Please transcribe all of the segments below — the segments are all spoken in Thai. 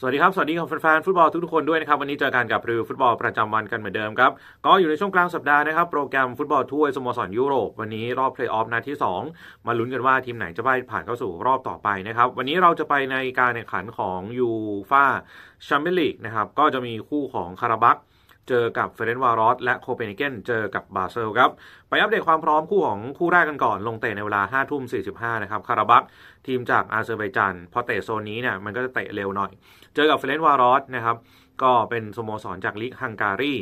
สวัสดีครับ สวัสดีกับแฟนๆฟุตบอลทุกๆคนด้วยนะครับ วันนี้เจอกันกับรีวิวฟุตบอลประจำวันกันเหมือนเดิมครับ ก็อยู่ในช่วงกลางสัปดาห์นะครับ โปรแกรมฟุตบอลถ้วยสโมสรยุโรป วันนี้รอบเพลย์ออฟนัดที่ 2 มาลุ้นกันว่าทีมไหนจะไปผ่านเข้าสู่รอบต่อไปนะครับ วันนี้เราจะไปในการแข่งขันของยูฟ่าแชมเปี้ยนลีกนะครับก็จะมีคู่ของคาราบัก เจอกับเฟเรนวารอสและโคเปนเฮเกนเจอกับบาเซลครับ ไปอัปเดตความพร้อมคู่ของคู่แรกกันก่อนลงเตะในเวลา5ทุ่ม45นะครับคาราบักทีมจากอาเซอร์ไบจานพอเตะโซนนี้เนี่ยมันก็จะเตะเร็วหน่อย เจอกับเฟเรนวารอสนะครับก็เป็นสโมสรจากลีกฮังการี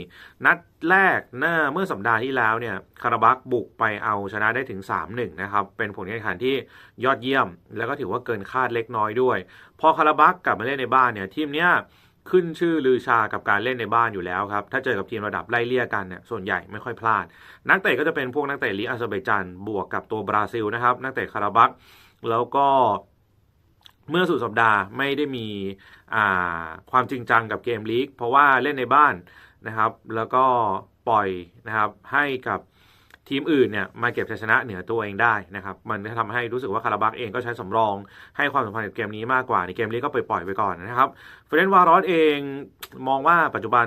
นัดแรกเมื่เมื่อสัปดาห์ที่แล้วเนี่ยคาราบักบุกไปเอาชนะได้ถึง 3-1 นะครับ เป็นผลการแข่งขันที่ยอดเยี่ยม แล้วก็ถือว่าเกินคาดเล็กน้อยด้วย พอคาราบักกลับมาเล่นในบ้านเนี่ยทีมเนี้ย ขึ้นชื่อลือชากับการเล่นในบ้านอยู่แล้วครับ ถ้าเจอกับทีมระดับไล่เลี่ยกันเนี่ยส่วนใหญ่ไม่ค่อยพลาด นักเตะก็จะเป็นพวกนักเตะลีอาเซอร์ไบจานบวกกับตัวบราซิลนะครับ นักเตะคาราบักแล้วก็เมื่อสุดสัปดาห์ไม่ได้มีความจริงจังกับเกมลีกเพราะว่าเล่นในบ้านนะครับ แล้วก็ปล่อยนะครับให้กับ ทีมอื่นเนี่ยมาเก็บชัยชนะเหนือตัวเองได้นะครับมันจะทำให้รู้สึกว่าคาราบักเองก็ใช้สำรองให้ความสำคัญกับเกมนี้มากกว่าในเกมนี้ก็ปล่อยไปก่อนนะครับเฟรนวารอสเองมองว่าปัจจุบัน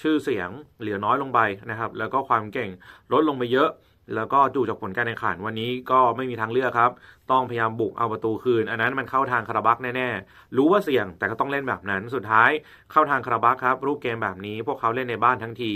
ชื่อเสียงเหลือน้อยลงไปนะครับแล้วก็ความเก่งลดลงไปเยอะ แล้วก็ดูจากผลการแข่งขันวันนี้ก็ไม่มีทางเลือกครับ ต้องพยายามบุกเอาประตูคืน อันนั้นมันเข้าทางคาราบักแน่ๆ รู้ว่าเสี่ยงแต่ก็ต้องเล่นแบบนั้น สุดท้ายเข้าทางคาราบักครับ รูปเกมแบบนี้พวกเขาเล่นในบ้านทั้งที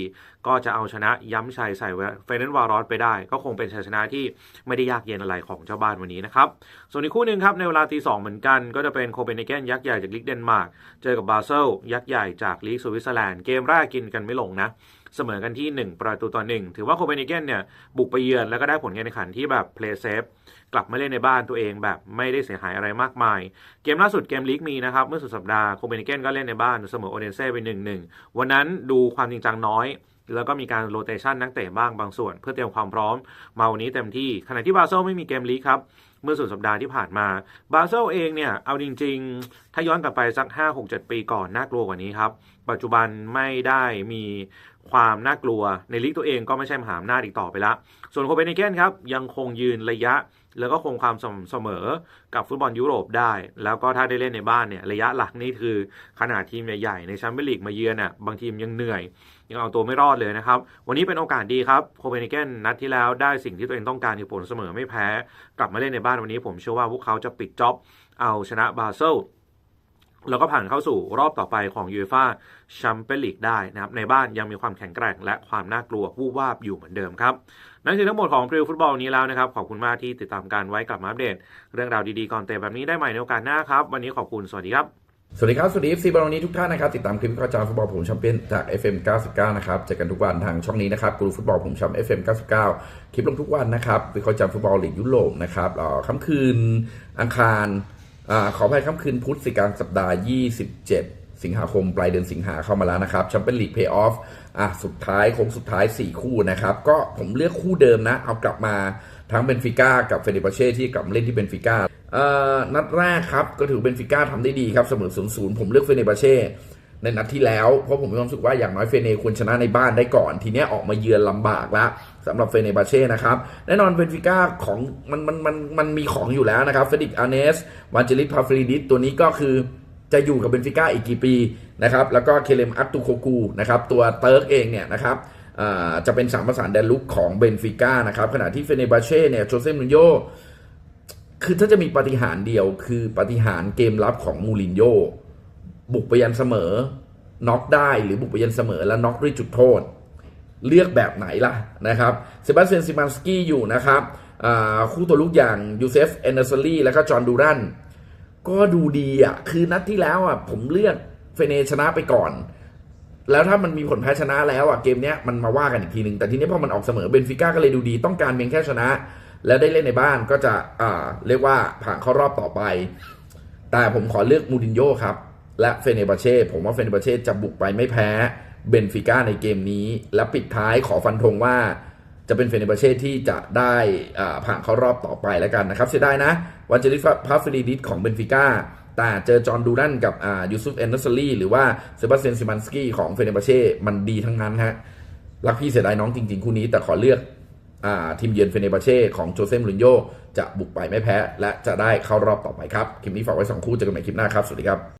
ก็จะเอาชนะย้ำชัยใส่เฟรนวารอสไปได้ ก็คงเป็นชัยชนะที่ไม่ได้ยากเย็นอะไรของเจ้าบ้านวันนี้นะครับ ส่วนอีกคู่หนึ่งครับในเวลาตีสองเหมือนกัน ก็จะเป็นโคเปนเฮเกนยักษ์ใหญ่จากลีกเดนมาร์ก เจอกับบาเซลยักษ์ใหญ่จากลีกสวิตเซอร์แลนด์ เกมแรกกินกันไม่ลงนะ เสมอกันที่ 1 ประตูต่อหนึ่งถือว่าโคเปนเฮเกนเนี่ยบุกไปเยือนแล้วก็ได้ผลการแข่งขันที่แบบเพลย์เซฟกลับมาเล่นในบ้านตัวเองแบบไม่ได้เสียหายอะไรมากมาย เกมล่าสุดเกมลีกมีนะครับ เมื่อสุดสัปดาห์โคเปนเฮเกนก็เล่นในบ้านเสมอโอเดนเซ่ไป1นหนึ่งวันนั้นดูความจริงจังน้อยแล้วก็มีการโรเตชันนักเตะบ้างบางส่วน เพื่อเตรียมความพร้อม มาวันนี้เต็มที่ขณะที่บาเซลไม่มีเกมลีกครับ เมื่อสุดสัปดาห์ที่ผ่านมา บาเซลเองเนี่ย เอาจริง ๆ ถ้าย้อนกลับไปสัก 5-6-7 ปีก่อน น่ากลัวกว่านี้ครับ ปัจจุบันไม่ได้มีความน่ากลัวในลีกตัวเองก็ไม่ใช่มหาอำนาจอีกต่อไปละ ส่วนโคเปนเฮเกนครับยังคงยืนระยะ แล้วก็คงความสมเสมอกับฟุตบอลยุโรปได้ แล้วก็ถ้าได้เล่นในบ้านเนี่ยระยะหลักนี่คือขนาดทีมใหญ่ๆในแชมเปี้ยนลีกมาเยือนน่ะบางทีมยังเหนื่อย ยังเอาตัวไม่รอดเลยนะครับ วันนี้เป็นโอกาสดีครับโคเปนเฮเกนนัดที่แล้วได้สิ่งที่ตัวเองต้องการคือผลเสมอไม่แพ้ กลับมาเล่นในบ้านวันนี้ผมเชื่อว่าพวกเขาจะปิดจ็อบเอาชนะบาเซล แล้วก็ผ่านเข้าสู่รอบต่อไปของยูเอฟ่าแชมเปี้ยนลีกได้นะครับในบ้านยังมีความแข็งแกร่งและความน่ากลัววูบวาบอยู่เหมือนเดิมครับนั่นคือทั้งหมดของพรีวิวฟุตบอลนี้แล้วนะครับ ขอบคุณมากที่ติดตามการไว้กลับมาอัปเดต เรื่องราวดีๆก่อนเตะแบบนี้ได้ใหม่ในโอกาสหน้าครับ วันนี้ขอบคุณสวัสดีครับ สวัสดีครับสวัสดี FC บอลนี้ทุกท่านนะครับติดตามคลิปวิเคระจารฟุตบอลผมแชมเปี้ยนจาก FM 99 นะครับเจอกันทุกวันทางช่องนี้นะครับกรูฟุตบอลผมแชมป์ FM 99 คลิปลงทุกวันนะครับวิเคราะห์จารฟุตบอลลีกยุโรปนะครับค่ำคืนอังคาร อขออภัยค่ำคืนพุธสิกลางสัปดาห์ 27 สิงหาคม ปลายเดือนสิงหาเข้ามาแล้วนะครับแชมเปี้ยนลีกเพย์ออฟอะสุดท้ายโค้งสุดท้าย 4 คู่นะครับ ก็ผมเลือกคู่เดิมนะ เอากลับมาทั้งเบนฟิก้ากับเฟเดราเช่ที่กลับมาเล่นที่เบนฟิก้าอ่อนัดแรกครับ ก็ถือเบนฟิก้าทำได้ดีครับ เสมอ0ูนย์ผมเลือกเฟเดราเช่ ในนัดที่แล้ว เพราะผมมีความรู้สึกว่าอย่างน้อยเฟเนควรชนะในบ้านได้ก่อน ทีเนี้ยออกมาเยือนลำบากล้วสำหรับเฟเนบาเช่นะครับ แน่นอนเบนฟิก้าของมันมันมันมันมีของอยู่แล้วนะครับเฟดิกอาเนสวานเจลิสพาฟริดิสตัวนี้ก็คือจะอยู่กับเบนฟิก้าอีกกี่ปีนะครับแล้วก็เคเลมอัตตูโคกูนะครับตัวเติร์กเองเนี่ยนะครับจะเป็นสามประสานแดนลุกของเบนฟิก้านะครับขณะที่เฟเนบาเช่เนี่ยโจเซมูนโญ่คือถ้าจะมีปาฏิหาริย์เดียวคือปาฏิหาริย์เกมรับของมูรินโญ่ บุกไปยันเสมอน็อกได้หรือบุกไปยันเสมอแล้วน็อกด้วยจุดโทษ เลือกแบบไหนล่ะนะครับเซบาสเตียนซิมานสกี้อยู่นะครับคู่ตัวลูกอย่างยูเซฟเอนเดอร์ซลีแล้วก็จอห์นดูรันก็ดูดีอะคือนัดที่แล้วอะผมเลือกเฟเนชนะไปก่อน แล้วถ้ามันมีผลแพ้ชนะแล้วอะเกมเนี้ยมันมาว่ากันอีกทีหนึ่งแต่ทีนี้พอมันออกเสมอเบนฟิก้าก็เลยดูดีต้องการเพียงแค่ชนะ แล้วได้เล่นในบ้านก็จะอ่าเรียกว่าผ่านเข้ารอบต่อไป แต่ผมขอเลือกมูรินโญ่ครับ และเฟเนบาเช่ผมว่าเฟเนบาเช่จะบุกไปไม่แพ้เบนฟิก้าในเกมนี้ และปิดท้ายขอฟันธงว่าจะเป็นเฟเนบาเช่ที่จะได้ผ่านเข้ารอบต่อไปแล้วกันนะครับ เสียดายนะวันเจลิฟพาฟริดิสของเบนฟิก้าแต่เจอจอห์นดูรันกับอูซุฟเอนเนอร์ซลีหรือว่าเซบาสเตียนซิมันสกี้ของเฟเนบาเช่มันดีทั้งนั้นฮะรักพี่เสียดายน้องจริง ๆ คู่นี้ แต่ขอเลือกอทีมเยือนเฟเนบาเช่ของโจเซมลุนโยจะบุกไปไม่แพ้ และจะได้เข้ารอบต่อไปครับ คลิปนี้ฝากไว้สองคู่เจอกันใหม่คลิปหน้าครับ สวัสดีครับ